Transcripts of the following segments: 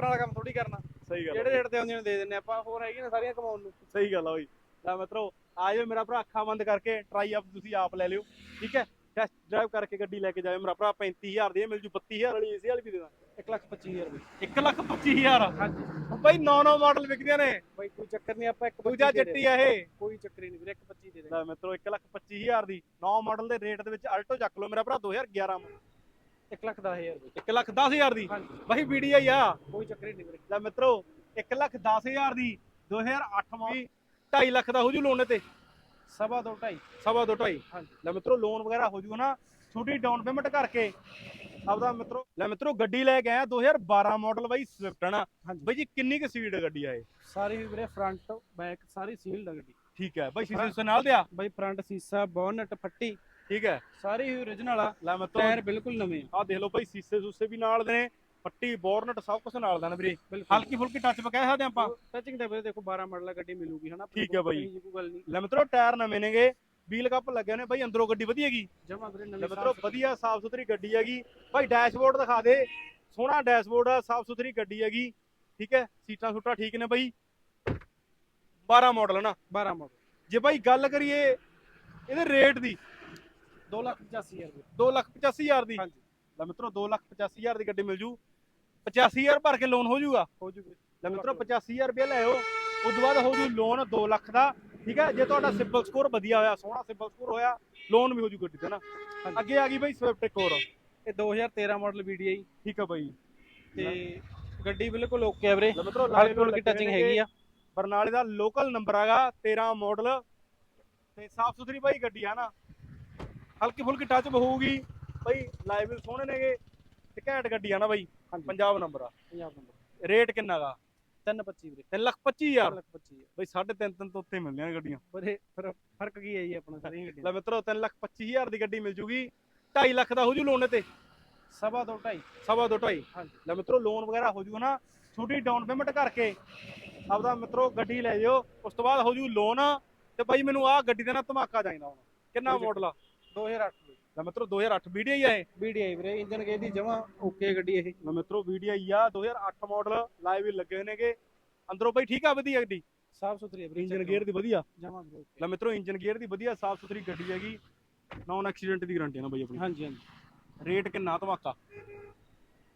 ਲੁੱਟਣ ਵਾਲਾ ਕੰਮ ਥੋੜੀ ਕਰਨਾ। ਸਹੀ ਗੱਲ ਜਿਹੜੇ ਰੇਟ ਤੇ ਆਉਂਦੀਆਂ ਨੇ ਦੇ ਦਿੰਨੇ ਆਪਾਂ ਹੋਰ ਹੈਗੀ ਨਾ ਸਾਰੀਆਂ ਕਮਾਉਣ ਨੂੰ। ਸਹੀ ਗੱਲ ਆ ਬਈ। ਲੈ ਮਿੱਤਰੋ ਆ ਜਾਓ ਮੇਰਾ ਭਰਾ ਅੱਖਾਂ ਬੰਦ ਕਰਕੇ ਟਰਾਈ ਆਪ ਤੁਸੀਂ ਆਪ ਲੈ ਲਿਓ। ਠੀਕ ਹੈ? ਟੈਸਟ ਡਰਾਈਵ ਕਰਕੇ ਗੱਡੀ ਲੈ ਕੇ ਜਾਓ ਮੇਰਾ ਭਰਾ 35000 ਦੀ ਇਹ ਮਿਲ ਜੂ 32000 ਵਾਲੀ ਏਸੀ ਵਾਲੀ ਵੀ ਦੇ ਦਾਂ 1 ਲੱਖ 25000 ਰੁਪਏ 1 ਲੱਖ 25000 ਹਾਂਜੀ। ਬਈ 9-9 ਮਾਡਲ ਵਿਕਦੀਆਂ ਨੇ। ਬਾਈ ਕੋਈ ਚੱਕਰ ਨਹੀਂ ਆਪਾਂ ਇੱਕ ਦੂਜਾ 25 ਦੇ ਜੱਟੀ ਆ ਇਹ। ਕੋਈ ਚੱਕਰ ਹੀ ਨਹੀਂ ਵੀਰੇ 1 25 ਦੇ ਦੇ ਲੈ ਮਿੱਤਰੋ 1 ਲੱਖ 25000 ਦੀ। 9 ਮਾਡਲ ਦੇ ਰੇਟ ਦੇ ਵਿੱਚ ਅਲਟੋ ਚੱਕ ਲਓ। ਮੇਰਾ ਭਰਾ 2011 1 ਲੱਖ 10000 ਰੁਪਏ 1 ਲੱਖ 10000 ਦੀ? ਹਾਂਜੀ। ਬਈ ਵੀਡੀਆਈ ਆ। ਕੋਈ ਚੱਕਰ ਹੀ ਨਹੀਂ ਵੀਰੇ। ਲੈ ਮਿੱਤਰੋ 1 ਲੱਖ 10000 ਦੀ 2008 ਮਾਡਲ 2.5 ਲੱਖ ਦਾ ਹੋ ਜੂ ਲੋਨ ਤੇ ਸਵਾ ਦੋ ਢਾਈ। ਸਵਾ ਦੋ ਢਾਈ। ਹਾਂਜੀ। ਲੈ ਮਿੱਤਰੋ ਲੋਨ ਵਗੈਰਾ ਹੋ ਜੂਗਾ ਨਾ ਛੋਟੀ ਡਾਊਨ ਪੇਮੈਂਟ ਕਰਕੇ ਆਪਦਾ ਮਿੱਤਰੋ ਲੈ ਮਿੱਤਰੋ ਗੱਡੀ ਲੈ ਕੇ ਆਇਆ 2012 ਮਾਡਲ ਬਾਈ ਸਵਿਫਟ ਹੈ ਨਾ ਹਾਂਜੀ। ਬਾਈ ਜੀ ਕਿੰਨੀ ਕੁ ਸਪੀਡ ਗੱਡੀ ਆ ਇਹ? ਸਾਰੀ ਵੀਰੇ ਫਰੰਟ ਬੈਕ ਸਾਰੀ ਸੀਲਡ ਆ ਗੱਡੀ। ਠੀਕ ਹੈ। ਬਾਈ ਸੀਸੇ ਸੁਸੇ ਨਾਲ ਦਿਆ ਬਾਈ ਫਰੰਟ ਸੀਸਾ ਬੋਨਟ ਫੱਟੀ। ਠੀਕ ਹੈ? ਸਾਰੀ ਹੀ origignal ਆ। ਲੈ ਮਿੱਤਰੋ ਟਾਇਰ ਬਿਲਕੁਲ ਨਵੇਂ ਆ। ਆਹ ਦੇਖ ਲਓ ਬਾਈ ਸੀਸੇ ਸੂਸੇ ਵੀ ਨਾਲ ਦੇ ਨੇ। ਪੱਟੀ ਬੋਰਨਟ ਸਭ ਕੁਝ ਨਾਲ ਦਾ ਨਾ ਵੀਰੇ। ਬਿਲਕੁਲ। ਹਲਕੀ ਫੁਲਕੀ ਟੱਚ ਕਹਿ ਸਕਦੇ ਆਪਾਂ। ਟੱਚਿੰਗ ਦੇ ਵੀਰੇ ਦੇਖੋ 12 ਮਾਡਲ ਗੱਡੀ ਮਿਲੂਗੀ ਹਨਾ? ਠੀਕ ਹੈ ਬਾਈ। ਕੋਈ ਗੱਲ ਨਹੀਂ। ਲੈ ਮਿੱਤਰੋ ਟਾਇਰ ਨਵੇਂ ਨੇਗੇ। ਵੀਲ ਕੱਪ ਲੱਗੇ ਨੇ ਬਾਈ ਅੰਦਰੋਂ ਗੱਡੀ ਵਧੀਆ ਹੈਗੀ। ਜਮਾ ਵੀਰੇ ਲੈ ਨਵੇਂ ਮਿੱਤਰੋ ਵਧੀਆ ਸਾਫ਼ ਸੁਥਰੀ। ਗੱਡੀ ਹੈਗੀ। ਭਾਈ ਡੈਸ਼ਬੋਰਡ ਦਿਖਾ ਦੇ। ਸੋਹਣਾ ਡੈਸ਼ਬੋਰਡ ਆ ਸਾਫ਼ ਸੁਥਰੀ ਗੱਡੀ ਹੈਗੀ। ਠੀਕ ਹੈ? ਸੀਟਾਂ ਸੂਟਾਂ ਠੀਕ ਨੇ ਬਾਈ 12 ਮਾਡਲ ਨਾ 12 ਮਾਡਲ ਜੇ ਬਾਈ ਗੱਲ ਕਰੀਏ ਇਹਦੇ ਰੇਟ ਦੀ 2 ਲੱਖ 85000 ਰੁਪਏ 285000 ਦੀ ਹਾਂਜੀ। ਲੈ ਮਿੱਤਰੋ 285000 ਦੀ ਗੱਡੀ ਮਿਲ ਜੂ। 85000 ਭਰ ਕੇ ਲੋਨ ਹੋ ਜਾਊਗਾ ਹੋ ਜੂ। ਵੀਰੇ ਲੈ ਮਿੱਤਰੋ 85000 ਰੁਪਏ ਲੈਓ ਉਸ ਤੋਂ ਬਾਅਦ ਹੋ ਜੂ ਲੋਨ 2 ਲੱਖ ਦਾ। ਠੀਕ ਹੈ? ਜੇ ਤੁਹਾਡਾ ਸਿਬਲ ਸਕੋਰ ਵਧੀਆ ਹੋਇਆ ਸੋਹਣਾ ਸਿਬਲ ਸਕੋਰ ਹੋਇਆ ਲੋਨ ਵੀ ਹੋ ਜੂ ਗੱਡੀ ਤੇ ਨਾ। ਹਾਂਜੀ। ਅੱਗੇ ਆ ਗਈ ਬਾਈ ਸਵਿਫਟ ਇੱਕ ਹੋਰ। ਇਹ 2013 ਮਾਡਲ VDI ਠੀਕ ਹੈ ਬਾਈ। ਤੇ ਗੱਡੀ ਬਿਲਕੁਲ ਓਕੇ ਆ ਵੀਰੇ। ਲੈ ਮਿੱਤਰੋ ਹਲਕੀ ਫੁਲਕੀ ਟੱਚਿੰਗ ਹੈਗੀ ਆ। ਬਰਨਾਲੇ ਦਾ ਲੋਕਲ ਨੰਬਰ ਹੈਗਾ 13 ਮਾਡਲ ਤੇ ਸਾਫ਼ ਸੁਥਰੀ ਬਾਈ ਗੱਡੀ ਆ ਨਾ। ਹਲਕੀ ਫੁਲਕੀ ਟੱਚ ਹੋਊਗੀ। ਬਾਈ ਲਾਈਵ ਸੋਹਣੇ ਨੇਗੇ ਤੇ ਘੈਂਟ ਗੱਡੀ ਆ ਨਾ ਬਾਈ। ਹਾਂਜੀ। ਪੰਜਾਬ ਨੰਬਰ ਆ। ਪੰਜਾਬ ਨੰਬਰ ਰੇਟ ਕਿੰਨਾਗਾ 325 ਵੀਰੇ। 3 ਲੱਖ 25000 3 ਲੱਖ 25 ਬਾਈ 3.5 ਤਿੰਨ ਤੋਂ ਉੱਤੇ ਮਿਲਦੀਆਂ ਗੱਡੀਆਂ। ਬਰੇ ਫਿਰ ਫ਼ਰਕ ਕੀ ਹੈ ਜੀ ਆਪਣਾ ਸਾਰੀਆਂ ਗੱਡੀਆਂ ਲੈ ਮਿੱਤਰੋ 3 ਲੱਖ 25000 ਦੀ ਗੱਡੀ ਮਿਲ ਜੂਗੀ। 2.5 ਲੱਖ ਦਾ ਹੋ ਜੂ ਲੋਨ ਤੇ ਸਵਾ ਦੋ ਢਾਈ। ਸਵਾ ਦੋ ਢਾਈ। ਹਾਂਜੀ। ਲੈ ਮਿੱਤਰੋ ਲੋਨ ਵਗੈਰਾ ਹੋ ਜੂਗਾ ਨਾ ਛੋਟੀ ਡਾਊਨ ਪੇਮੈਂਟ ਕਰਕੇ ਆਪਦਾ ਮਿੱਤਰੋ ਗੱਡੀ ਲੈ ਜਿਓ। ਉਸ ਤੋਂ ਬਾਅਦ ਹੋ ਜੂ ਲੋਨ ਤੇ ਬਾਈ ਮੈਨੂੰ ਆਹ ਗੱਡੀ ਦਾ ਨਾ ਧਮਾਕਾ ਚਾਹੀਦਾ ਹੁਣ। ਕਿੰਨਾ ਮਾਡਲ ਆ? 2008 ਦੀ ਲੈ ਮਿੱਤਰੋ 2008 ਵੀਡੀਓ ਹੀ ਆ ਇਹ। VDI ਵੀਰੇ ਇੰਜਨ ਕੇ ਦੀ ਜਮਾ ਓਕੇ ਗੱਡੀ ਇਹ। ਲੈ ਮਿੱਤਰੋ ਵੀਡੀਓ ਹੀ ਆ। 2008 ਮਾਡਲ ਲਾਈਵ ਹੀ ਲੱਗੇ ਨੇਗੇ। ਅੰਦਰੋਂ ਬਾਈ ਠੀਕ ਆ ਵਧੀਆ ਗੱਡੀ? ਸਾਫ਼ ਸੁਥਰੀ ਹੈ ਵੀਰੇ ਇੰਜਨ ਗੇਅਰ ਦੀ ਵਧੀਆ? ਜਮਾ ਵੀਰੇ। ਲੈ ਮਿੱਤਰੋ ਇੰਜਨ ਗੇਅਰ ਦੀ ਵਧੀਆ ਸਾਫ਼ ਸੁਥਰੀ ਗੱਡੀ ਹੈਗੀ। ਨੌਨ ਐਕਸੀਡੈਂਟ ਦੀ ਗਾਰੰਟੀ ਹੈ ਨਾ ਬਾਈ ਆਪਣੀ। ਹਾਂਜੀ ਹਾਂਜੀ। ਰੇਟ ਕਿੰਨਾ ਧਮਾਕਾ?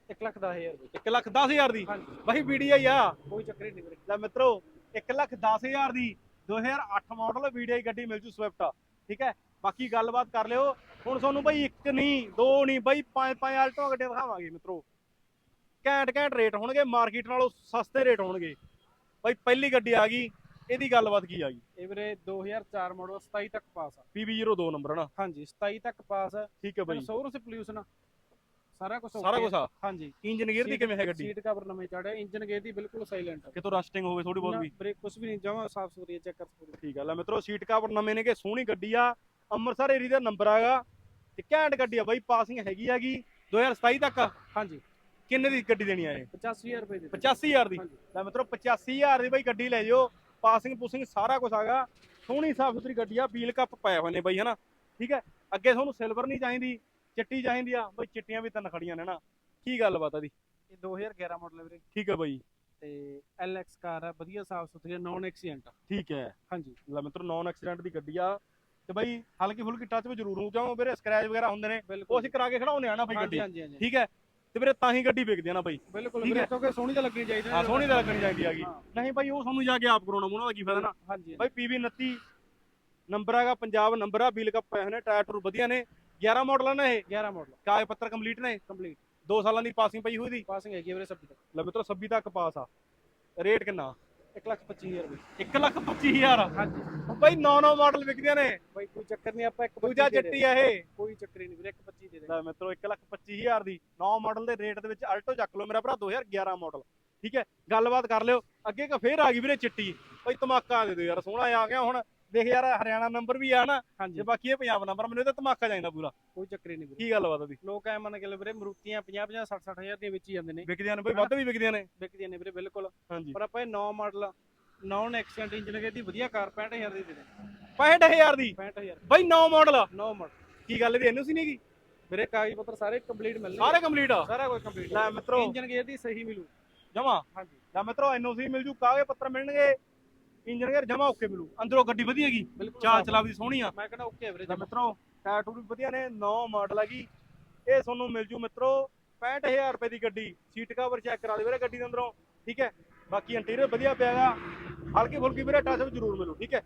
1 ਲੱਖ 10000 ਰੁਪਏ 1 ਲੱਖ 10000 ਦੀ? ਬਾਈ ਆ। ਕੋਈ ਚੱਕਰ ਨਹੀਂ ਵੀਰੇ। ਲੈ ਮਿੱਤਰੋ 1 ਲੱਖ 10000 ਦੀ 2008 ਮਾਡਲ ਵੀਡੀਆਈ ਗੱਡੀ ਮਿਲ ਜੂ ਸਵਿਫਟ ਠੀਕ ਹੈ? ਬਾਕੀ ਗੱਲਬਾਤ ਕਰ ਲਿਓ। ਹੁਣ ਤੁਹਾਨੂੰ ਬਾਈ ਇੱਕ ਨਹੀਂ ਦੋ ਨਹੀਂ ਬਾਈ ਪੰਜ ਪੰਜ ਆਲਟੋ ਗੱਡੇ ਦਿਖਾਵਾਂਗੇ ਮਿੱਤਰੋ। ਘੈਂਟ ਘੈਂਟ ਰੇਟ ਹੋਣਗੇ ਮਾਰਕੀਟ ਨਾਲੋਂ ਸਸਤੇ ਰੇਟ ਹੋਣਗੇ। ਬਾਈ ਪਹਿਲੀ ਗੱਡੀ ਆ ਗਈ ਇਹਦੀ ਗੱਲਬਾਤ ਕੀ ਆ ਗਈ ਇਹ ਵੀਰੇ 2004 ਮਾਡਲ 27 ਤੱਕ ਪਾਸ ਆ। PB02 ਨੰਬਰ ਨਾ? ਹਾਂਜੀ 27 ਤੱਕ ਪਾਸ ਆ। ਠੀਕ ਹੈ ਬਾਈ। ਸੌਰ ਸੇ ਪੋਲਿਊਸ਼ਨ ਸਾਰਾ ਕੁਝ ਸਾਰਾ ਕੁਝ ਆ। ਹਾਂਜੀ। ਇੰਜਨ ਗੇਅਰ ਦੀ ਕਿਵੇਂ ਹੈ ਗੱਡੀ? ਸੀਟ ਕਵਰ ਨਵੇਂ ਚੜਿਆ ਇੰਜਨ ਗੇਅਰ ਦੀ ਬਿਲਕੁਲ ਸਾਇਲੈਂਟ ਕਿਤੋਂ ਰਸਟਿੰਗ ਹੋਵੇ ਥੋੜੀ ਬਹੁਤ ਵੀ। ਬ੍ਰੇਕ ਕੁਝ ਵੀ ਨਹੀਂ ਜਮਾ ਸਾਫ਼ ਸੁਥਰੀ ਚੈੱਕਰ ਪੂਰੀ ਠੀਕ ਆ। ਲੈ ਮਿੱਤਰੋ ਸੀਟ ਕਵਰ ਨਵੇਂ ਨੇਗੇ ਸੋਹਣੀ ਗੱਡੀ ਆ। ਅੰਮ੍ਰਿਤਸਰ ਏਰੀਆ ਦਾ ਨੰਬਰ ਆਗਾ ਤੇ ਘੈਂਟ ਗੱਡੀ ਆ ਬਾਈ ਪਾਸਿੰਗ ਹੈਗੀ ਹੈਗੀ 2027 ਤੱਕ। ਹਾਂਜੀ। ਕਿੰਨੇ ਦੀ ਗੱਡੀ ਦੇਣੀ ਆ ਇਹ? 85000 ਰੁਪਏ ਦੀ। 85000 ਦੀ। ਲੈ ਮਿੱਤਰੋ 85000 ਦੀ ਬਾਈ ਗੱਡੀ ਲੈ ਜਿਓ। ਪਾਸਿੰਗ ਪੂਸਿੰਗ ਸਾਰਾ ਕੁਝ ਆਗਾ। ਸੋਹਣੀ ਸਾਫ਼ ਸੁਥਰੀ ਗੱਡੀ ਆ ਵੀਲ ਕੱਪ ਪਏ ਹੋਏ ਨੇ ਬਾਈ ਹਨਾ? ਠੀਕ ਹੈ? ਅੱਗੇ ਤੁਹਾਨੂੰ ਸਿਲਵਰ ਨਹੀਂ ਚਾਹੀਦੀ ਚਿੱਟੀ ਚਾਹੀਦੀ ਆ। ਬਾਈ ਚਿੱਟੀਆਂ ਵੀ ਤਿੰਨ ਖੜੀਆਂ ਨੇ ਨਾ ਕੀ ਗੱਲਬਾਤ ਆ ਦੀ ਇਹ 2011 ਮਾਡਲ ਵੀਰੇ। ਠੀਕ ਹੈ ਬਾਈ। ਤੇ LX ਕਾਰ ਹੈ ਵਧੀਆ ਸਾਫ਼ ਸੁਥਰੀ ਨੌਨ ਐਕਸੀਡੈਂਟ ਠੀਕ ਹੈ। ਹਾਂਜੀ। ਲੈ ਮਿੱਤਰੋ ਨੌਨ ਐਕਸੀਡੈਂਟ ਦੀ ਗੱਡੀ ਆ। ਤੇ ਬਾਈ ਹਲਕੀ ਫੁਲਕੀ ਟੱਚ ਵੀ ਜ਼ਰੂਰ ਹੋ ਕਿਉਂ ਵੀਰੇ ਸਕ੍ਰੈਚ ਵਗੈਰਾ ਹੁੰਦੇ ਨੇ ਉਹ ਅਸੀਂ ਕਰਾ ਕੇ ਖੜਾਉਂਦੇ ਆ ਨਾ ਬਾਈ ਗੱਡੀ। ਹਾਂਜੀ ਹਾਂਜੀ ਠੀਕ ਹੈ? ਤੇ ਵੀਰੇ ਤਾਂ ਹੀ ਗੱਡੀ ਵਿਕਦੀ ਆ ਨਾ ਬਾਈ। ਬਿਲਕੁਲ ਵੀਰੇ ਹੈ। ਕਿਉਂਕਿ ਸੋਹਣੀ ਤਾਂ ਲੱਗਣੀ ਚਾਹੀਦੀ ਆ ਸੋਹਣੀ ਤਾਂ ਲੱਗਣੀ ਚਾਹੀਦੀ ਹੈਗੀ। ਹਾਂ, ਨਹੀਂ ਬਾਈ ਉਹ ਤੁਹਾਨੂੰ ਜਾ ਕੇ ਆਪ ਕਰਾਉਣਾ ਉਹਨਾਂ ਦਾ ਕੀ ਫਾਇਦਾ ਨਾ? ਹਾਂਜੀ ਬਾਈ PB 29 ਨੰਬਰ ਹੈਗਾ ਪੰਜਾਬ ਨੰਬਰ ਆ ਵੀਲ ਕੱਪ ਪਏ ਨੇ ਟਾਇਰ ਟੂਰ ਵਧੀਆ ਨੇ। 11 ਮਾਡਲ ਆ ਨਾ ਇਹ। 11 ਮਾਡਲ ਕਾਗਜ਼ ਪੱਤਰ ਕੰਪਲੀਟ ਨੇ। ਕੰਪਲੀਟ 2 ਸਾਲਾਂ ਦੀ ਪਾਸਿੰਗ ਪਈ ਹੋਈ ਦੀ। ਪਾਸਿੰਗ ਹੈਗੀ ਹੈ ਵੀਰੇ ਸਭ ਤੱਕ। ਲੈ ਮਿੱਤਰੋ 26 ਤੱਕ ਪਾਸ ਆ। ਰੇਟ ਕਿੰਨਾ? 1 ਲੱਖ 25000 ਰੁਪਏ 1 ਲੱਖ 25000 ਹਾਂਜੀ। ਬਾਈ 9-9 ਮਾਡਲ ਵਿਕਦੀਆਂ ਨੇ। ਬਾਈ ਕੋਈ ਚੱਕਰ ਨਹੀਂ ਆਪਾਂ ਇੱਕ ਦੂਜਾ 25 ਦੇ ਜੱਟੀ ਆ ਇਹ। ਕੋਈ ਚੱਕਰ ਨਹੀਂ ਵੀਰੇ 125 ਦੇ ਦੇ ਲੈ ਮਿੱਤਰੋ 1 ਲੱਖ 25000 ਦੀ 9 ਮਾਡਲ ਦੇ ਰੇਟ ਦੇ ਵਿੱਚ ਅਲਟੋ ਚੱਕ ਲਓ ਮੇਰਾ ਭਰਾ 2011 ਮਾਡਲ। ਠੀਕ ਹੈ? ਗੱਲਬਾਤ ਕਰ ਲਿਓ। ਅੱਗੇ ਕ ਫੇਰ ਆ ਗਈ ਵੀਰੇ ਚਿੱਟੀ। ਬਾਈ ਧਮਾਕਾ ਦੇ ਦਿਓ ਯਾਰ ਸੋਹਣਾ ਆ ਗਿਆ ਹੁਣ। ਦੇਖ ਯਾਰ ਹਰਿਆਣਾ ਨੰਬਰ ਵੀ ਆ ਨਾ ਹਾਂਜੀ। ਤੇ ਬਾਕੀ ਇਹ ਪੰਜਾਬ ਨੰਬਰ ਮੈਨੂੰ ਇਹਦਾ ਧਮਾਕਾ ਚਾਹੀਦਾ ਪੂਰਾ। ਕੋਈ ਚੱਕਰ ਹੀ ਨਹੀਂ ਵੀਰੇ। ਕੀ ਗੱਲਬਾਤ ਆ ਦੀ ਲੋਕ ਐ ਮੰਨ ਕੇ ਲੈ ਵੀਰੇ ਮਰੂਤੀਆਂ 50 50 60 60000 ਦੀਆਂ ਵਿੱਚ ਹੀ ਜਾਂਦੇ ਨੇ। ਵਿਕਦੀਆਂ ਨੇ ਬਾਈ ਵੱਧ ਵੀ ਵਿਕਦੀਆਂ ਨੇ। ਵਿਕਦੀਆਂ ਨੇ ਵੀਰੇ ਬਿਲਕੁਲ। ਹਾਂਜੀ। ਪਰ ਆਪਾਂ ਇਹ 9 ਮਾਡਲ ਨੌਨ ਐਕਸੀਡੈਂਟ ਇੰਜਨ ਕੇ ਦੀ ਵਧੀਆ ਕਾਰ 65000 ਦੀ ਦੇ ਦੇ। 65000 ਦੀ? 65000 ਬਾਈ 9 ਮਾਡਲ 9 ਮਾਡਲ ਕੀ ਗੱਲ ਇਹਦੀ ਐਨਓਸੀ ਨਹੀਂ ਹੈਗੀ ਵੀਰੇ ਕਾਗਜ਼ ਪੱਤਰ ਸਾਰੇ ਕੰਪਲੀਟ ਮਿਲਣਗੇ। ਸਾਰੇ ਕੰਪਲੀਟ ਆ? ਸਾਰਾ ਕੁਝ ਕੰਪਲੀਟ ਲੈ ਮਿੱਤਰੋ। ਇੰਜਨ ਗੇਅਰ ਦੀ ਸਹੀ ਮਿਲੂ। ਜਮਾ? ਹਾਂਜੀ। ਲੈ ਮਿੱਤਰੋ ਐਨਓਸੀ ਮਿਲ ਜੂ ਕਾਗਜ਼ ਪੱਤਰ ਮਿਲਣਗੇ। ਇੰਜਨ ਗੇਅਰ ਜਮਾ ਓਕੇ ਮਿਲੂ। ਅੰਦਰੋਂ ਗੱਡੀ ਵਧੀਆ ਬਿਲਕੁਲ ਚਾਲ ਸਾਫ਼। ਚਲਾਵਦੀ ਸੋਹਣੀ ਆ। ਮੈਂ ਕਹਿੰਦਾ ਓਕੇ ਵੀਰੇ ਲੈ ਮਿੱਤਰੋ ਟਾਇਰ ਟੂਰ ਵੀ ਵਧੀਆ ਨੇ 9 ਮਾਡਲ ਹੈਗੀ ਇਹ ਤੁਹਾਨੂੰ ਮਿਲ ਜੂ ਮਿੱਤਰੋ 65000 ਰੁਪਏ ਦੀ ਗੱਡੀ ਸੀਟ ਕਵਰ ਚੈੱਕ ਕਰਾ ਦੇ ਵੀਰੇ ਗੱਡੀ ਦੇ ਅੰਦਰੋਂ ਠੀਕ ਹੈ? ਬਾਕੀ ਇੰਟੀਰੀਅਰ ਵਧੀਆ ਪਿਆਗਾ ਹਲਕੀ ਫੁਲਕੀ ਵੀਰੇ ਟੱਚ ਵੀ ਜ਼ਰੂਰ ਮਿਲੂ ਠੀਕ ਹੈ?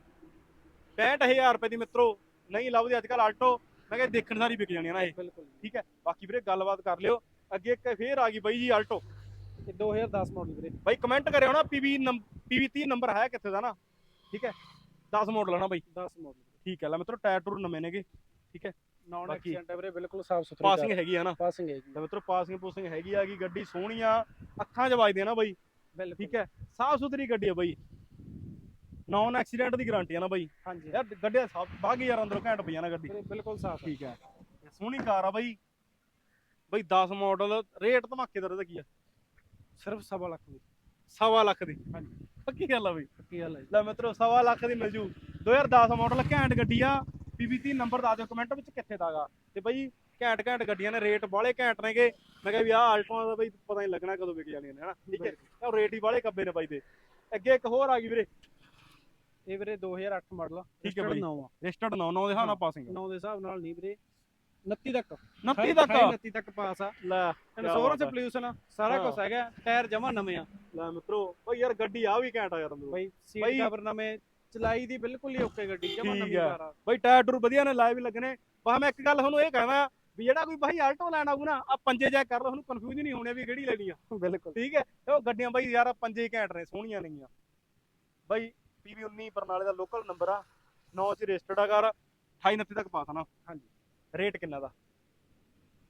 65000 ਰੁਪਏ ਦੀ ਮਿੱਤਰੋ ਨਹੀਂ ਲੱਭਦੀ ਅੱਜ ਕੱਲ ਆਲਟੋ ਮੈਂ ਕਿਹਾ ਦੇਖਣ ਸਾਰੀ ਵਿਕ ਜਾਣੀਆਂ ਨਾ ਇਹ ਬਿਲਕੁਲ। ਠੀਕ ਹੈ? ਬਾਕੀ ਵੀਰੇ ਗੱਲਬਾਤ ਕਰ ਲਿਓ ਅੱਗੇ ਇੱਕ ਫੇਰ ਆ ਗਈ ਬਾਈ ਜੀ ਆਲਟੋ ਇਹ 2010 ਮਾਡਲ ਵੀਰੇ। ਬਾਈ ਕਮੈਂਟ ਕਰਿਓ ਨਾ ਪੀਵੀ ਪੀਵੀ 30 ਨੰਬਰ ਹੈ ਕਿੱਥੇ ਦਾ ਨਾ। ਠੀਕ ਹੈ? 10 ਮਾਡਲ ਨਾ ਬਾਈ। 10 ਮਾਡਲ ਠੀਕ ਹੈ ਲੈ ਮਿੱਤਰੋ ਟਾਇਰ ਟੂਰ ਨਵੇਂ ਨੇਗੇ। ਨਾਨ ਬਾਕੀ- ਐਕਸੀਡੈਂਟ ਹੈ ਵੀਰੇ ਬਿਲਕੁਲ ਸਾਫ਼ ਸੁਥਰੀ ਪਾਸਿੰਗ ਹੈਗੀ ਆ ਨਾ। ਪਾਸਿੰਗ ਹੈ ਜੀ ਤੇ ਮਿੱਤਰੋ ਪਾਸਿੰਗ ਪੂਸਿੰਗ ਹੈਗੀ ਆ ਗਈ ਗੱਡੀ ਸੋਹਣੀ ਆ ਅੱਖਾਂ 'ਚ ਵੱਜਦੀ ਨਾ ਬਾਈ। ਠੀਕ ਹੈ? ਸਾਫ਼ ਸੁਥਰੀ ਗੱਡੀ ਆ ਬਾਈ। ਨੌਨ ਐਕਸੀਡੈਂਟ ਦੀ ਗਾਰੰਟੀ ਆ ਨਾ ਬਾਈ। ਹਾਂਜੀ। ਯਾਰ ਗੱਡੀ ਸਾਫ਼ ਬਾਗੀ ਯਾਰ ਅੰਦਰੋਂ ਘੈਂਟ ਪਈ ਆ ਨਾ ਗੱਡੀ। ਬਿਲਕੁਲ ਸਾਫ਼ ਠੀਕ ਹੈ। ਸੋਹਣੀ ਕਾਰ ਆ ਬਾਈ। ਬਾਈ 10 ਮਾਡਲ ਰੇਟ ਧਮਾਕੇਦਾਰ ਦਾ ਕੀ ਆ? ਸਿਰਫ ਸਵਾ ਲੱਖ ਦੀ। ਸਵਾ ਲੱਖ ਦੀ। ਹਾਂਜੀ। ਪੱਕੀ ਗੱਲ ਆ ਬਾਈ। ਕੀ ਹਾਲ ਹੈ ਜੀ? ਲੈ ਮਿੱਤਰੋ ਸਵਾ ਲੱਖ ਦੀ ਮਿਲ ਜੂ। 2010 ਮਾਡਲ ਘੈਂਟ ਗੱਡੀ ਆ। ਨੰਬਰ ਦੱਸ ਦਿਓ ਕਮੈਂਟ ਵਿੱਚ ਕਿੱਥੇ ਦਾਗਾ ਤੇ ਬਾਈ ਘੈਂਟ ਘੈਂਟ ਗੱਡੀਆਂ ਨੇ ਰੇਟ ਬਾਲੇ ਘੈਂਟ ਨੇਗੇ। ਮੈਂ ਕਿਹਾ ਵੀ ਆਹ ਆਲਟੋਆਂ ਦਾ ਬਾਈ ਪਤਾ ਨਹੀਂ ਲੱਗਣਾ ਕਦੋਂ ਵਿਕ ਜਾਣੀਆਂ ਨੇ ਹਨਾ? ਠੀਕ ਹੈ? ਉਹ ਰੇਟ ਹੀ ਬਾਲੇ ਕੱਬੇ ਨੇ ਬਾਈ ਦੇ। ਅੱਗੇ ਇੱਕ ਹੋਰ ਆ ਗਈ ਵੀਰੇ। ਇਹ ਵੀਰੇ 2008 ਮਾਡਲ ਠੀਕ ਹੈ ਬਾਈ। 9 ਆ। ਰਜਿਸਟਰਡ 9 9 ਦੇ ਹਾਂ। ਨਾ ਪਾਸਿੰਗ 9 ਦੇ ਹਿਸਾਬ ਨਾਲ ਨਹੀਂ ਵੀਰੇ। 29 ਤੱਕ। 29 ਤੱਕ? 29 ਤੱਕ ਪਾਸ ਆ। ਲੈ ਹੈ। ਪੋਲਿਊਸ਼ਨ ਸਾਰਾ। ਕੁਝ ਹੈਗਾ ਟਾਇਰ ਜਮਾ ਨਵੇਂ ਆ। ਲੈ ਮਿੱਤਰੋ ਬਾਈ ਯਾਰ ਗੱਡੀ ਆ ਵੀ ਘੈਂਟ ਆ ਯਾਰ ਅੰਦਰੋਂ ਬਾਈ ਸੀਟ ਕਵਰ ਨਵੇਂ ਚਲਾਈ ਦੀ ਬਿਲਕੁਲ ਹੀ ਓਕੇ ਗੱਡੀ ਜਮਾ ਨਵੀਂ ਆ। ਕਾਰ ਆ। ਬਾਈ ਟਾਇਰ ਟੂਰ ਵਧੀਆ ਨੇ ਲਾਏ ਵੀ ਲੱਗਣੇ ਬਸ ਮੈਂ ਇੱਕ ਗੱਲ ਤੁਹਾਨੂੰ ਇਹ ਕਹਿਣਾ ਵੀ ਜਿਹੜਾ ਕੋਈ ਬਾਈ ਆਲਟੋ ਲੈਣਾ ਆਊ ਨਾ ਆ ਪੰਜੇ ਚੈੱਕ ਕਰ ਲਓ ਤੁਹਾਨੂੰ ਕਨਫਿਊਜ਼ ਨਹੀਂ ਹੋਣੀ ਵੀ ਕਿਹੜੀ ਲੈਣੀ ਆ। ਬਿਲਕੁਲ। ਠੀਕ ਹੈ? ਉਹ ਗੱਡੀਆਂ ਬਾਈ ਯਾਰ ਪੰਜੇ ਹੀ ਘੈਂਟ ਨੇ ਸੋਹਣੀਆਂ ਨੇਗੀਆਂ। ਬਾਈ ਪੀਵੀ 19 ਬਰਨਾਲੇ ਦਾ ਲੋਕਲ ਨੰਬਰ ਆ। 9 ਚ ਰਜਿਸਟਰਡ ਆ ਕਰ 28 29 ਤੱਕ ਪਾਸ ਆ ਨਾ। ਹਾਂਜੀ। ਰੇਟ ਕਿੰਨਾ ਦਾ?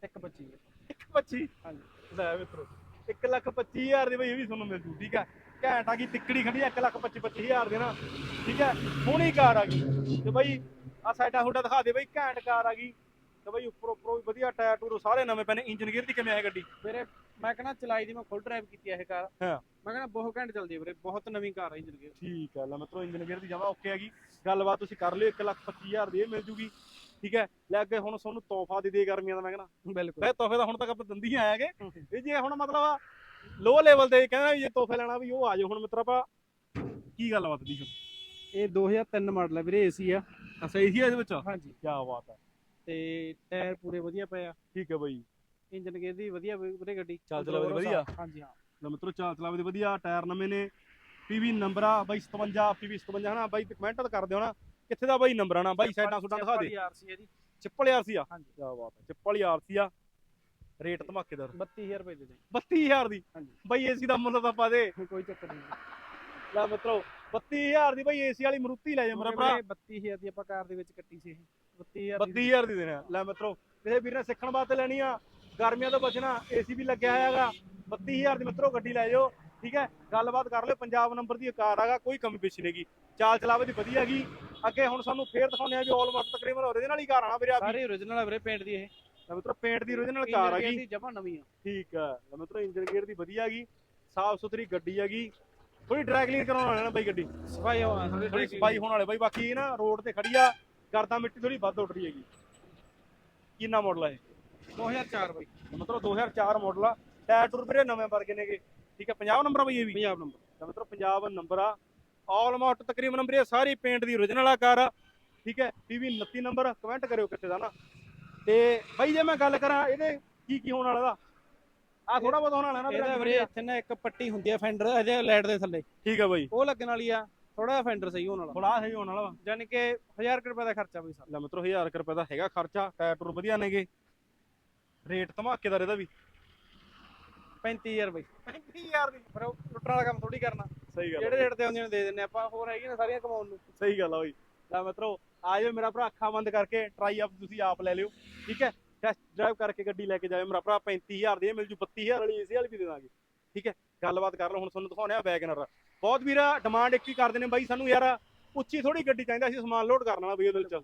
ਇੱਕ ਬੱਚੀ ਹੈ 125 ਹਾਂਜੀ। ਲੈ ਮਿੱਤਰੋ 1 ਲੱਖ 25 ਹਜ਼ਾਰ ਦੀ ਬਾਈ ਇਹ ਵੀ ਤੁਹਾਨੂੰ ਮਿਲ ਜੂ ਠੀਕ ਹੈ? ਘੈਂਟ ਆ ਗਈ ਤਿੱਕੜੀ ਖੜੀ 1 ਲੱਖ 25 25 ਹਜ਼ਾਰ ਦੇ ਨਾ ਠੀਕ ਹੈ? ਸੋਹਣੀ ਕਾਰ ਆ ਗਈ। ਤੇ ਬਾਈ ਆ ਸਾਈਡਾਂ ਹੁੱਡਾ ਦਿਖਾ ਦੇ ਬਾਈ ਘੈਂਟ ਕਾਰ ਆ ਗਈ। ਤੇ ਬਾਈ ਉੱਪਰੋਂ ਉੱਪਰੋਂ ਵੀ ਵਧੀਆ ਟਾਇਰ ਟੂਰ ਸਾਰੇ ਨਵੇਂ ਪੈਣੇ ਇੰਜਨ ਗੇਅਰ ਦੀ ਕਿਵੇਂ ਹੈ ਗੱਡੀ? ਵੀਰੇ ਮੈਂ ਕਹਿੰਦਾ ਚਲਾਈ ਦੀ ਮੈਂ ਫੁੱਲ ਡਰਾਈਵ ਕੀਤੀ ਆ ਇਹ ਕਾਰ। ਹਾਂ। ਮੈਂ ਕਹਿੰਦਾ ਬਹੁਤ ਘੰਟੇ ਚੱਲਦੀ ਹੈ ਵੀਰੇ ਬਹੁਤ ਨਵੀਂ ਕਾਰ ਹੈ ਇੰਜਨ ਗੇਅਰ। ਠੀਕ ਹੈ ਲੈ ਮਿੱਤਰੋ ਇੰਜਨ ਗੇਅਰ ਦੀ ਜਮਾ ਓਕੇ ਹੈਗੀ ਗੱਲਬਾਤ ਤੁਸੀਂ ਕਰ ਲਿਓ 1 ਲੱਖ 25 ਹਜ਼ਾਰ ਦੀ ਇਹ ਮਿਲ ਜੂਗੀ। ਠੀਕ ਹੈ? ਲੈ ਅੱਗੇ ਹੁਣ ਤੁਹਾਨੂੰ ਤੋਹਫਾ ਦੇ ਦੇ ਗਰਮੀਆਂ ਦਾ ਮੈਂ ਕਹਿੰਦਾ। ਬਿਲਕੁਲ। ਵੈਸੇ ਤੋਹਫੇ ਤਾਂ ਹੁਣ ਤੱਕ ਆਪਾਂ ਦੰਦੀ ਆਏਗੇ ਇਹ ਜੇ ਹੁਣ ਮਤਲਬ ਲੋ ਲੈਵਲ ਤੇ ਕਹਿੰਦਾ ਵੀ ਜੇ ਤੋਹਫੇ ਲੈਣਾ ਵੀ ਉਹ ਆ ਜਾਓ। ਹੁਣ ਮਿੱਤਰ ਆਪਾਂ ਕੀ ਗੱਲਬਾਤ ਦੀ ਇਹ 2003 ਮਾਡਲ ਹੈ ਵੀਰੇ ਏਸੀ ਆ। ਅੱਛਾ ਇਹੀ ਇਹਦੇ ਵਿੱਚ? ਹਾਂਜੀ। ਕੀ ਬਾਤ ਹੈ। ਤੇ ਟਾਇਰ ਪੂਰੇ ਵਧੀਆ ਪਏ ਆ। ਠੀਕ ਹੈ ਬਾਈ। ਇੰਜਨ ਗੇਅਰ ਦੀ ਵਧੀਆ ਵੀਰੇ ਗੱਡੀ। ਚੱਲ ਚਲਾ ਵਧੀਆ? ਹਾਂਜੀ ਹਾਂ। ਲੈ ਮਿੱਤਰੋ ਚਾਲ ਚਲਾਵੇ ਦੇ ਵਧੀਆ। ਟਾਇਰ ਨਵੇਂ ਨੇ। ਪੀਵੀ ਨੰਬਰ ਆ ਬਾਈ 57 ਪੀਵੀ 57 ਹਨਾ? ਬਾਈ ਕਮੈਂਟ ਕਰ ਦਿਓ ਨਾ। ਕਿੱਥੇ ਦਾ ਬਾਈ? ਨੰਬਰ ਆਣਾ ਬਾਈ ਸਾਈਡਾਂ ਸੁਡਾਂ ਦਿਖਾ ਦੇ। ਆਰਸੀ ਹੈ ਜੀ ਚਿੱਪਲ ਆਰਸੀ ਆ। ਹਾਂਜੀ। ਕੀ ਬਾਤ ਹੈ ਚਿੱਪਲ ਆਰਸੀ ਆ। ਰੇਟ ਧਮਾਕੇਦਾਰ 32000 ਰੁਪਏ ਦੇ ਦੇ। 32000 ਦੀ? ਹਾਂਜੀ। ਬਾਈ ਏਸੀ ਦਾ ਮੁੱਲ ਤਾਂ ਪਾ ਦੇ। ਕੋਈ ਚੱਕਰ ਨਹੀਂ। ਲੈ ਮਿੱਤਰੋ 32000 ਦੀ ਬਾਈ ਏਸੀ ਵਾਲੀ ਮਰੂਤੀ ਲੈ ਜਾ ਮੇਰਾ ਭਰਾ। 32000 ਦੀ ਆਪਾਂ ਕਾਰ ਦੇ ਵਿੱਚ ਕੱਟੀ ਸੀ ਇਹ। 32000 ਦੀ 32000 ਦੀ ਦੇਣਾ। ਲੈ ਮਿੱਤਰੋ ਕਿਸੇ ਵੀਰ ਨੇ ਸਿੱਖਣ ਵਾਸਤੇ ਲੈਣੀ ਆ। ਗਰਮੀਆਂ ਤੋਂ ਬਚਣਾ ਏਸੀ ਵੀ ਲੱਗਿਆ ਹੋਇਆ ਹੈਗਾ। 32000 ਦੀ ਮਿੱਤਰੋ ਗੱਡੀ ਲੈ ਜਾਓ। ਠੀਕ ਹੈ? ਗੱਲਬਾਤ ਕਰ ਲਿਓ ਪੰਜਾਬ ਨੰਬਰ ਦੀ ਕਾਰ ਹੈਗਾ ਕੋਈ ਕਮੀ ਪੇਸ਼ੀ ਨਹੀਂਗੀ ਚਾਲ ਚਲਾਵੇ ਦੀ ਵਧੀਆ ਹੈਗੀ। ਅੱਗੇ ਹੁਣ ਸਾਨੂੰ ਫੇਰ ਦਿਖਾਉਂਦੇ ਆ ਵੀ ਆਲਮੋਸਟ ਤਕਰੀਬਨ ਉਹਦੇ ਨਾਲ ਹੀ ਕਾਰ ਆਣਾ ਵੀਰੇ ਆ ਸਾਰੀ origignal ਹੈ ਵੀਰੇ ਪੇਂਟ ਦੀ ਇਹ। ਲੈ ਮਿੱਤਰੋ ਪੇਂਟ ਦੀ origignal ਕਾਰ ਹੈਗੀ ਦੀ ਜਮਾ ਨਵੀਂ ਆ। ਠੀਕ ਲੈ ਮਿੱਤਰੋ ਇੰਜਨ ਗੇਅਰ ਦੀ ਵਧੀਆ ਹੈਗੀ ਸਾਫ਼ ਸੁਥਰੀ ਗੱਡੀ ਹੈਗੀ। ਥੋੜੀ ਡਰਾਈ ਕਲੀਨ ਕਰਾਉਣ ਵਾਲੇ ਨਾ ਬਾਈ ਗੱਡੀ। ਸਫ਼ਾਈ ਹੋਣਾ ਥੋੜੀ ਸਫ਼ਾਈ ਹੋਣ ਵਾਲੇ। ਬਾਈ ਬਾਕੀ ਨਾ ਰੋਡ ਤੇ ਖੜੀ ਆ। ਕਰਦਾ ਮਿੱਟੀ ਥੋੜੀ ਵੱਧ ਉੱਡ ਰਹੀ ਹੈਗੀ। ਕਿੰਨਾ ਮਾਡਲ ਹੈ 2004 ਬਾਈ। ਮਤਲਬ 2004 ਮਾਡਲ ਆ। ਟਾਇਰ ਟੂਰ ਵੀਰੇ ਨਵੇਂ ਵਰਗੇ ਨੇਗੇ। ਠੀਕ ਹੈ 50 ਨੰਬਰ ਆ ਬਾਈ ਇਹ ਵੀ। ਪੰਜਾਬ ਨੰਬਰ ਤਾਂ ਮਤਲਬ ਪੰਜਾਬ ਨੰਬਰ ਆ। ਆਲਮੋਸਟ ਤਕਰੀਬਨ ਨੰਬਰ ਇਹ ਸਾਰੀ ਪੇਂਟ ਦੀ origignal ਆ ਕਾਰ। ਆ ਠੀਕ ਹੈ ਪੀਵੀ 29 ਨੰਬਰ ਕਮੈਂਟ ਕਰਿਓ ਕਿੱਥੇ ਦਾ ਨਾ। ਤੇ ਬਾਈ ਜੇ ਮੈਂ ਗੱਲ ਕਰਾਂ ਇਹਦੇ ਕੀ ਕੀ ਹੋਣ ਵਾਲਾ ਦਾ ਆ ਥੋੜਾ ਬਹੁਤ ਹੋਣ ਵਾਲਾ ਨਾ ਇਹਦਾ ਵੀਰੇ। ਵੀਰੇ ਇੱਥੇ ਨਾ ਇੱਕ ਪੱਟੀ ਹੁੰਦੀ ਆ ਫੈਂਡਰ ਇਹਦੇ ਲਾਈਟ ਦੇ ਥੱਲੇ। ਠੀਕ ਹੈ ਬਾਈ। ਉਹ ਲੱਗਣ ਵਾਲੀ ਆ ਥੋੜਾ ਫੈਂਡਰ ਸਹੀ ਹੋਣ ਵਾਲਾ। ਥੋੜਾ ਸਹੀ ਹੋਣ ਵਾਲਾ ਵਾ। ਯਾਨੀ ਕਿ 1000 ਰੁਪਏ ਦਾ ਖਰਚਾ ਬਈ ਲੈ ਮਿੱਤਰੋ 1000 ਕੁ ਰੁਪਏ ਦਾ ਹੈਗਾ ਖਰਚਾ ਟਾਇਰ ਟੂਰ ਵਧੀਆ ਨੇਗੇ। ਰੇਟ ਧਮਾਕੇਦਾਰ ਇਹਦਾ ਵੀ। 35000 ਬਈ। 35000 ਦੀ। ਪਰ ਲੁੱਟਣ ਵਾਲਾ ਕੰਮ ਥੋੜੀ ਕਰਨਾ। ਸਹੀ ਗੱਲ ਜਿਹੜੇ ਰੇਟ ਤੇ ਆਉਂਦੀਆਂ ਨੇ ਦੇ ਦਿੰਨੇ ਆਪਾਂ ਹੋਰ ਹੈਗੀਆਂ ਨੇ ਸਾਰੀਆਂ ਕਮਾਉਣ ਨੂੰ। ਸਹੀ ਗੱਲ ਆ ਬਈ। ਲੈ ਮਿੱਤਰੋ ਆ ਜਾਓ ਮੇਰਾ ਭਰਾ ਅੱਖਾਂ ਬੰਦ ਕਰਕੇ ਟਰਾਈ ਆਪ ਤੁਸੀਂ ਆਪ ਲੈ ਲਿਓ ਠੀਕ ਹੈ? ਟੈਸਟ ਡਰਾਈਵ ਕਰਕੇ ਗੱਡੀ ਲੈ ਕੇ ਜਾਓ ਮੇਰਾ ਭਰਾ 35000 ਦੀ ਇਹ ਮਿਲ ਜੂ 32000 ਵਾਲੀ ਏਸੀ ਵਾਲੀ ਵੀ ਦੇ ਦਾਂਗੇ ਠੀਕ ਹੈ? ਗੱਲਬਾਤ ਕਰ ਲਓ ਹੁਣ ਤੁਹਾਨੂੰ ਦਿਖਾਉਣੇ ਆ ਵੈਗਨਰ ਬਹੁਤ ਵੀਰਾ ਡਿਮਾਂਡ ਇੱਕ ਹੀ ਕਰਦੇ ਨੇ ਬਾਈ ਸਾਨੂੰ ਯਾਰ ਉੱਚੀ ਥੋੜੀ ਗੱਡੀ ਚਾਹੀਦਾ ਸੀ ਸਮਾਨ ਲੋਡ ਕਰਨ ਵਾਲਾ ਬਈ ਉਹਦੇ ਵਿੱਚ।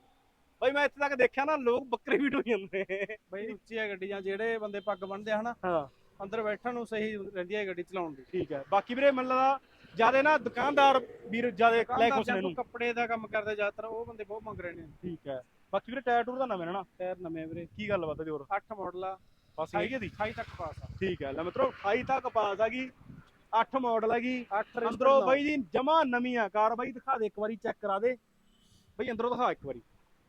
ਬਾਈ ਮੈਂ ਇੱਥੇ ਤੱਕ ਦੇਖਿਆ ਨਾ ਲੋਕ ਬੱਕਰੇ ਵੀ ਢੋਈ ਜਾਂਦੇ ਬਈ ਉੱਚੀ ਆ ਗੱਡੀ ਜਾਂ ਜਿਹੜੇ ਬੰਦੇ ਪੱਗ ਬੰਨਦੇ ਆ ਹਨਾ? ਹਾਂ। ਅੰਦਰ ਬੈਠਣ ਨੂੰ ਸਹੀ ਰਹਿੰਦੀ ਹੈ ਗੱਡੀ ਚਲਾਉਣ ਦੀ। ਠੀਕ ਹੈ। ਬਾਕੀ ਵੀਰੇ ਮੈਨੂੰ ਲੱਗਦਾ ਜ਼ਿਆਦਾ ਨਾ ਦੁਕਾਨਦਾਰ ਵੀਰ ਜ਼ਿਆਦਾ ਲੈ ਖੁਸ਼ ਨੇ ਕੱਪੜੇ ਦਾ ਕੰਮ ਕਰਦੇ ਜ਼ਿਆਦਾਤਰ ਉਹ ਬੰਦੇ ਬਹੁਤ ਮੰਗ ਰਹੇ ਨੇ। ਠੀਕ ਹੈ। ਬਾਕੀ ਵੀਰੇ ਟਾਇਰ ਟੂਰ ਦਾ ਨਵੇਂ ਨੇ ਟਾਇਰ ਨਵੇਂ ਵੀਰੇ। ਕੀ ਗੱਲ ਬਾਤ ਹੈ ਹੋਰ? 8 ਮਾਡਲ ਆ। ਬਸ ਹੈਗੀ ਦੀ? 28 ਤੱਕ ਪਾਸ ਆ। ਠੀਕ ਹੈ। ਲੈ ਮਿੱਤਰੋ 28 ਤੱਕ ਪਾਸ ਆ ਗਈ। 8 ਮਾਡਲ ਹੈਗੀ 8 ਅੰਦਰੋਂ ਬਾਈ ਜੀ ਜਮਾ ਨਵੀਂ ਆ ਕਾਰ ਬਾਈ ਦਿਖਾ ਦੇ ਇੱਕ ਵਾਰੀ ਚੈੱਕ ਕਰਾ ਦੇ। ਬਾਈ ਅੰਦਰੋਂ ਦਿਖਾ ਇੱਕ ਵਾਰੀ।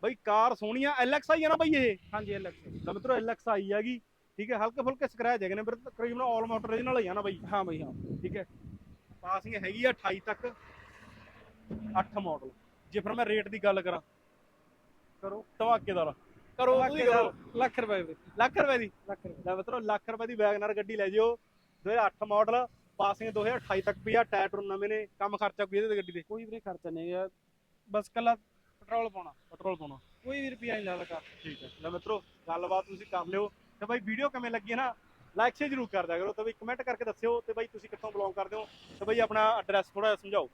ਬਾਈ ਕਾਰ ਸੋਹਣੀ ਆ। ਐਲਐਕਸ ਆਈ ਆ ਨਾ ਬਾਈ ਇਹ? ਹਾਂਜੀ ਐਲਐਕਸ ਤਾਂ ਮਿੱਤਰੋ ਐਲਐਕਸ ਆਈ ਹੈਗੀ ਠੀਕ ਹੈ ਹਲਕੇ ਫੁਲਕੇ ਸਕ੍ਰੈਚ ਹੈਗੇ ਨੇ ਪਰ ਤਕਰੀਬਨ ਆਲ ਮੋਟਰ ਰੀਜਨਲ ਹੀ ਆ ਨਾ ਬਾਈ। ਹਾਂ ਬਾਈ ਹਾਂ। ਠੀਕ ਹੈ ਪਾਸਿੰਗ ਹੈਗੀ ਆ 28 ਤੱਕ 8 ਮਾਡਲ ਜੇ ਫਿਰ ਮੈਂ ਰੇਟ ਦੀ ਗੱਲ ਕਰਾਂ ਕਰੋ ਧਮਾਕੇਦਾਰ। ਕਰੋ ਤੁਸੀਂ ਕਰੋ। ਲੱਖ ਰੁਪਏ ਵੀਰੇ ਲੱਖ ਰੁਪਏ ਦੀ। ਲੱਖ ਰੁਪਏ। ਲੈ ਮਿੱਤਰੋ ਲੱਖ ਰੁਪਏ ਦੀ ਵੈਗਨਰ ਗੱਡੀ ਲੈ ਜਿਓ। 2008 ਮਾਡਲ ਪਾਸਿੰਗ 2028 ਤੱਕ ਵੀ ਆ ਟਾਇਰ ਟੂਰ ਨਵੇਂ ਨੇ ਕੰਮ ਖਰਚਾ ਕੋਈ ਇਹਦੇ ਗੱਡੀ ਤੇ ਕੋਈ ਵੀਰੇ ਖਰਚਾ ਨਹੀਂ ਹੈ ਬਸ ਕੱਲਾ ਪੈਟਰੋਲ ਪਾਉਣਾ। ਪੈਟਰੋਲ ਪਾਉਣਾ। ਕੋਈ ਵੀ ਰੁਪਿਆ ਨਹੀਂ ਲੱਗਦਾ। ਠੀਕ ਹੈ। ਲੈ ਮਿੱਤਰੋ ਗੱਲਬਾਤ ਤੁਸੀਂ ਕਰ ਲਿਓ। ਤੇ ਬਾਈ ਵੀਡੀਓ ਕਿਵੇਂ ਲੱਗੀ ਹੈ ਨਾ ਲਾਈਕ ਸ਼ੇਅਰ ਜ਼ਰੂਰ ਕਰ ਦਿਆ ਕਰੋ ਤੇ ਬਈ ਕਮੈਂਟ ਕਰਕੇ ਦੱਸਿਓ ਤੇ ਬਾਈ ਤੁਸੀਂ ਕਿੱਥੋਂ ਬਿਲੋਂਗ ਕਰਦੇ ਹੋ ਤੇ ਬਾਈ ਆਪਣਾ ਐਡਰੈਸ ਥੋੜਾ ਜਿਹਾ ਸਮਝਾਓ।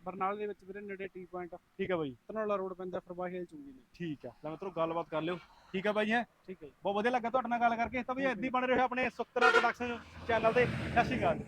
ਬਰਨਾਲੇ ਦੇ ਵਿੱਚ ਵੀਰੇ ਨੇੜੇ ਟੀ ਪੁਆਇੰਟ ਠੀਕ ਹੈ ਬਾਈ। ਧਨੌਲਾ ਰੋਡ ਪੈਂਦਾ ਫਰਵਾਹੇਲ ਚੁੰਗੀ ਨੇ ਠੀਕ ਹੈ ਲੈ ਮਿੱਤਰੋ ਗੱਲਬਾਤ ਕਰ ਲਿਓ। ਠੀਕ ਹੈ ਬਾਈ ਹੈ? ਠੀਕ ਹੈ। ਬਹੁਤ ਵਧੀਆ ਲੱਗਾ ਤੁਹਾਡੇ ਨਾਲ ਗੱਲ ਕਰਕੇ। ਤਾਂ ਬਈ ਹੀ ਬਣੇ ਰਹੋ ਆਪਣੇ ਸੁਖਤਰਾ ਪ੍ਰੋਡਕਸ਼ਨ ਚੈਨਲ ਤੇ। ਸਤਿ ਸ਼੍ਰੀ ਅਕਾਲ।